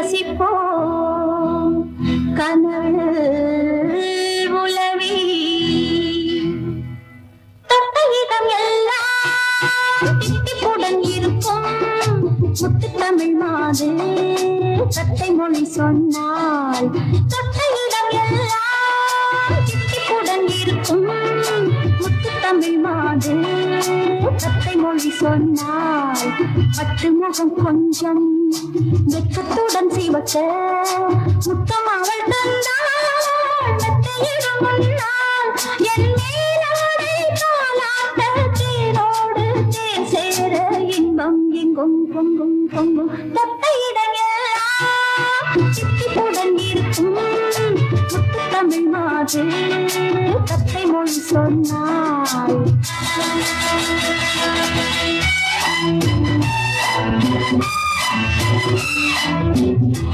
ரசிப்போம். கனவு உளவி தொட்டகிதம் எல்லாம் இருக்கும். முத்து தமிழ் மாது கட்டை மொழி சொன்னால் தொட்டகிதம் எல்லாம் தித்திப்புடன் இருக்கும் முத்து தமிழ் மாது. கட்டை மொழி சொன்னால் பட்டு முகம் கொஞ்சம் வெக்கத்துடன் சிவக்க. முத்தம் அவள் தந்தாள் என் மேலாடை சேர இன்பம் எங்கும் பொங்கும் பொங்கும். தத்தையிடம் எல்லாம் தமிழ் மாது கத்தை மொழி சொன்னாள்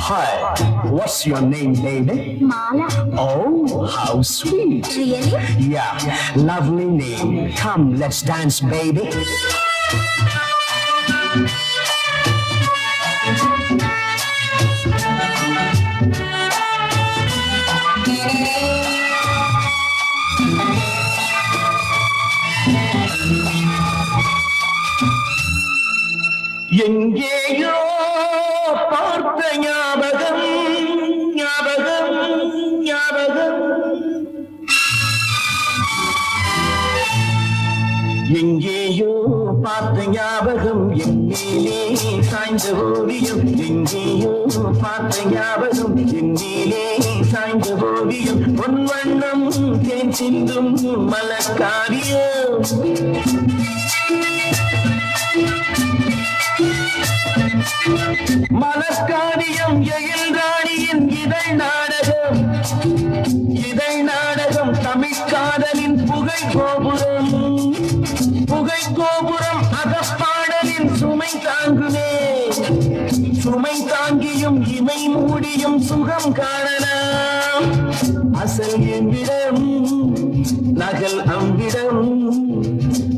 Hi, what's your name, baby? Mala Oh, how sweet. Really Yeah, lovely name. Come, let's dance, baby. எங்கேயோ பார்த்த ஞாபகம் ஞாபகம் ஞாபகம். எங்கேயோ பார்த்த ஞாபகம் என் மேலே சாய்ந்த ஓவியம். எங்கேயோ பார்த்த ஞாபகம் என் மேலே சாய்ந்த ஓவியம். பொன் வண்ணம் தேன் சிந்தும் மலக்காரியம் மலக்காரியம் எழில் ராணியின் இதழ் நாடகம். இதழ் நாடகம் தமிழ் காதலின் புகை கோபுரம். புகை கோபுரம் அகப்பாடலின் சுமை தாங்குமே. சுமை தாங்கியும் இமை மூடியும் சுகம் காணலாம். அசல் எவ்விடம் நகல் அவ்விடம்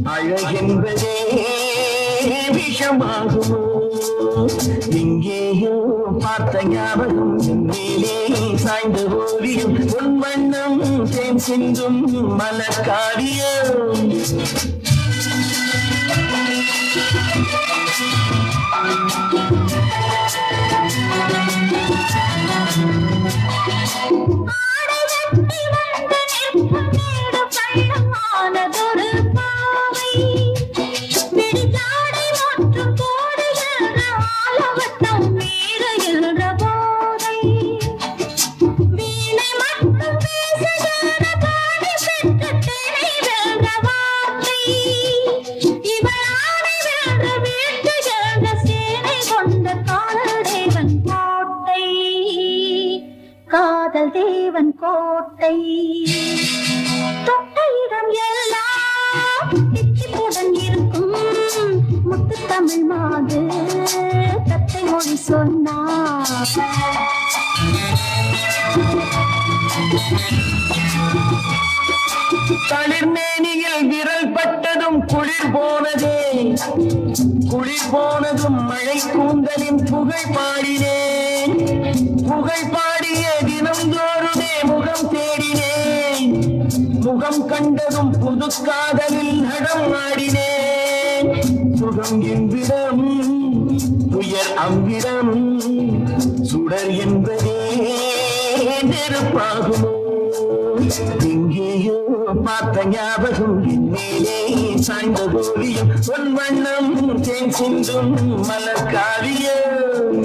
அழகென்பதே விஷமாகுமோ? எங்கேயோ பார்த்த ஞாபகம் மேலே சாய்ந்த ஓவியம் உன் வண்ணம் தேன் சிந்தும் மலக்காரியம் கொண்ட காதல் தேவன் கோட்டை காதல் தேவன் கோட்டை. தொட்ட இடம் எல்லாம் தித்திப்புடன் இருக்கும் முத்து தமிழ் மாது தத்தை மொழி சொன்னார் போனதே. குளிர் போனதும் மழை கூந்தலின் புகை பாடினேன் புகை பாடிய தினந்தோறுமே முகம் தேடினேன் முகம் கண்டதும் புது காதலில் நடம் ஆடினேன் சுகம் என்பிடம் துயர் அவ்விடம் சுடர் என்பதே நெருப்பாகுமோ? எங்கேயோ பார்த்த ஞாபகம் மேலே சாய்ந்த ஓவியம் பொன் வண்ணம் தேன் சிந்தும் மலர் காவியம்